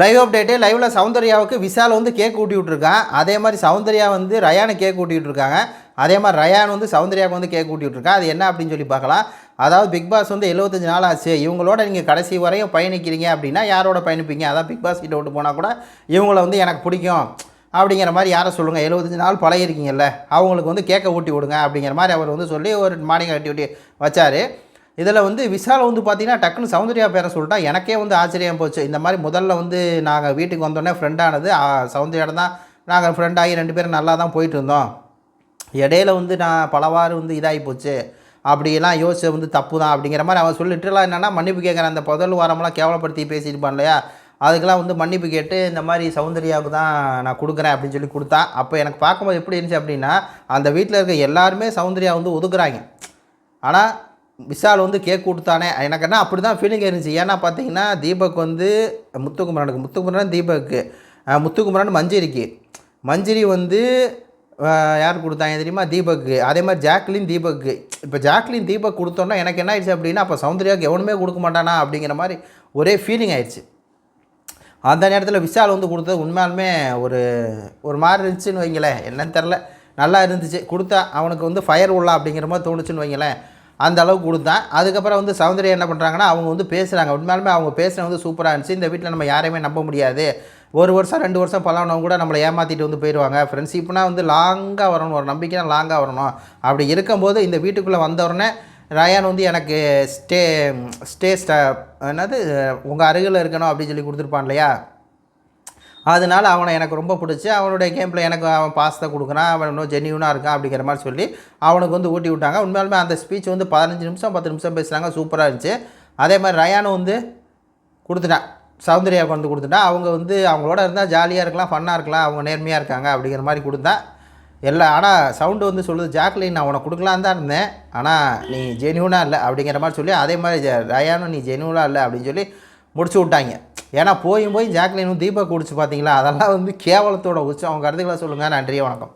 Live update லைவில் சௌந்தர்யாவுக்கு விஷால் வந்து cake ஊட்டி விட்ருக்கான் அதே மாதிரி சௌந்தர்யா வந்து ரயானு கேக் ஊட்டி விட்ருக்காங்க அதே மாதிரி ரயான் வந்து சௌந்தர்யாவுக்கு வந்து கேக் ஊட்டி விட்ருக்கான் அது என்ன அப்படின்னு சொல்லி பார்க்கலாம். அதாவது பிக் பாஸ் வந்து 75 நாள் ஆச்சு. இவங்களோட நீங்கள் கடைசி வரையும் பயணிக்கிறீங்க அப்படின்னா யாரோட பயணிப்பீங்க? அதான் பிக் பாஸ் கிட்ட விட்டு போனால் கூட இவங்கள வந்து எனக்கு பிடிக்கும் அப்படிங்கிற மாதிரி யாரை சொல்லுங்கள் 75 நாள் பழகிருக்கீங்கல்ல அவங்களுக்கு வந்து கேக்கை ஊட்டி விடுங்க அப்படிங்கிற மாதிரி அவர் வந்து சொல்லி ஒரு மார்னிங் ஆக்டிவிட்டி வச்சார். இதில் வந்து விஷால் வந்து பார்த்தீங்கன்னா டக்குன்னு சௌந்தர்யா பேரை சொல்லிட்டா எனக்கே வந்து ஆச்சரியம் போச்சு. இந்த மாதிரி முதல்ல வந்து நாங்கள் வீட்டுக்கு வந்தோடனே ஃப்ரெண்டானது சௌந்தர்யா தான் நாங்கள் ஃப்ரெண்டாகி ரெண்டு பேரும் நல்லா தான் போயிட்டு இருந்தோம். இடையில வந்து நான் பலவாறு வந்து இதாகி போச்சு. அப்படிலாம் யோசிச்ச வந்து தப்பு தான் அப்படிங்கிற மாதிரி அவன் சொல்லிட்டுலாம் என்னென்னா மன்னிப்பு கேட்குறேன் அந்த முதல் வாரமெல்லாம் கேவலப்படுத்தி பேசியிருப்பான் இல்லையா? அதுக்கெல்லாம் வந்து மன்னிப்பு கேட்டு இந்த மாதிரி சௌந்தர்யாவுக்கு தான் நான் கொடுக்குறேன் அப்படின்னு சொல்லி கொடுத்தான் அப்போ எனக்கு பார்க்கும்போது எப்படி இருந்துச்சு அப்படின்னா அந்த வீட்டில் இருக்க எல்லாருமே சௌந்தர்யா வந்து ஒதுக்குறாங்க. ஆனால் விஷால் வந்து கேக் கொடுத்தானே? எனக்கு என்ன அப்படி தான் ஃபீலிங் இருந்துச்சு. ஏன்னா பார்த்தீங்கன்னா தீபக் வந்து முத்துக்குமரனுக்கு முத்துக்குமரன் தீபக்கு முத்துக்குமரன் மஞ்சரிக்கு. மஞ்சரி வந்து யார் கொடுத்தாங்க தெரியுமா? தீபக்கு. அதே மாதிரி ஜாக்லின் தீபக்கு. இப்போ ஜாக்லின் தீபக் கொடுத்தோன்னா எனக்கு என்ன ஆயிடுச்சு அப்படின்னா அப்போ சௌந்தர்யாவுக்கு எவனுமே கொடுக்க மாட்டானா அப்படிங்கிற மாதிரி ஒரே ஃபீலிங் ஆயிடுச்சு. அந்த நேரத்தில் விஷால் வந்து கொடுத்தது உண்மையாலுமே ஒரு ஒரு மாதிரி இருந்துச்சுன்னு வைங்களேன். என்னன்னு தெரில நல்லா இருந்துச்சு. கொடுத்தா அவனுக்கு வந்து ஃபயர் உள்ளா அப்படிங்கிற மாதிரி தோணுச்சுன்னு வைங்களேன். அந்த அளவுக்கு கொடுத்தேன் அதுக்கப்புறம் வந்து சௌந்தர்யா என்ன பண்ணுறாங்கன்னா அவங்க வந்து பேசுகிறாங்க உண்மையாலுமே அவங்க பேசுகிறது வந்து சூப்பராக இருந்துச்சு. இந்த வீட்டில் நம்ம யாரையுமே நம்ப முடியாது. ஒரு வருஷம் ரெண்டு வருஷம் பழகினவங்க கூட நம்மளை ஏமாற்றிட்டு வந்து போயிடுவாங்க ஃப்ரெண்ட்ஷிப்னா வந்து லாங்காக வரணும். ஒரு நம்பிக்கைனா லாங்காக வரணும். அப்படி இருக்கும்போது இந்த வீட்டுக்குள்ளே வந்த உடனே ரயான் வந்து எனக்கு ஸ்டே ஸ்டே ஸ்ட என்னது உங்கள் அருகில் இருக்கணும் அப்படின்னு சொல்லி கொடுத்துருப்பான் இல்லையா? அதனால அவனை எனக்கு ரொம்ப பிடிச்சி அவனுடைய கேமில் எனக்கு அவன் பாசத்தை கொடுக்குறான் அவன் இன்னும் ஜென்யூனாக இருக்கான் அப்படிங்கிற மாதிரி சொல்லி அவனுக்கு வந்து ஊட்டி விட்டாங்க. உண்மையாலுமே அந்த ஸ்பீச் வந்து பதினஞ்சு நிமிஷம் பத்து நிமிஷம் பேசுகிறாங்க சூப்பராக இருந்துச்சு. அதே மாதிரி ரயானும் வந்து கொடுத்துட்டான் சௌந்தர்யாவுக்கு வந்து கொடுத்துட்டான் அவங்க வந்து அவங்களோட இருந்தால் ஜாலியாக இருக்கலாம் ஃபன்னாக இருக்கலாம் அவங்க நேர்மையாக இருக்காங்க அப்படிங்கிற மாதிரி கொடுத்தா. எல்லா ஆனால் சவுண்டு வந்து சொல்லுது ஜாக்லின் நான் உனக்கு கொடுக்கலான்னு தான் இருந்தேன். ஆனால் நீ ஜெனியூனாக இல்லை அப்படிங்கிற மாதிரி சொல்லி அதே மாதிரி ரயானும் நீ ஜெனியூனாக இல்லை அப்படின்னு சொல்லி முடிச்சு விட்டாங்க. ஏன்னா போயும் போய் ஜாக்லினும் தீபக் குடிச்சு பார்த்தீங்களா? அதெல்லாம் வந்து கேவலத்தோட உச்சம். அவங்க கருத்துக்களை சொல்லுங்கள் நன்றி வணக்கம்.